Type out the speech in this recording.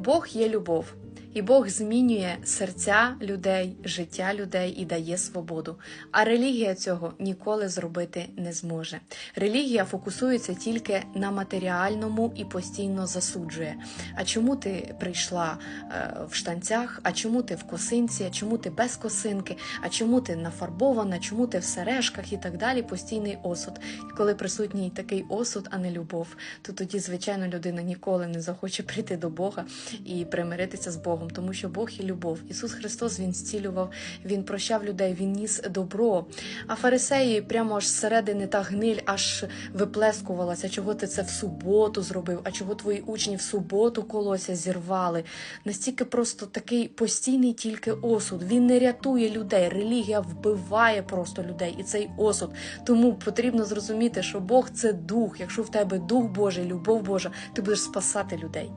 Бог є любов, і Бог змінює серця людей, життя людей і дає свободу. А релігія цього ніколи зробити не зможе. Релігія фокусується тільки на матеріальному і постійно засуджує. А чому ти прийшла е, в штанцях? А чому ти в косинці? А чому ти без косинки? А чому ти нафарбована? Чому ти в сережках і так далі? Постійний осуд. І коли присутній такий осуд, а не любов, то тоді, звичайно, людина ніколи не захоче прийти до Бога і примиритися з Богом, тому що Бог є любов. Ісус Христос Він зцілював, Він прощав людей, Він ніс добро. А фарисеї прямо аж зсередини та гниль аж виплескувалася. Чого ти це в суботу зробив? А чого твої учні в суботу колося зірвали? Настільки просто такий постійний тільки осуд. Він не рятує людей. Релігія вбиває просто людей, і цей осуд. Тому потрібно зрозуміти, що Бог це дух. Якщо в тебе дух Божий, любов Божа, ти будеш спасати людей.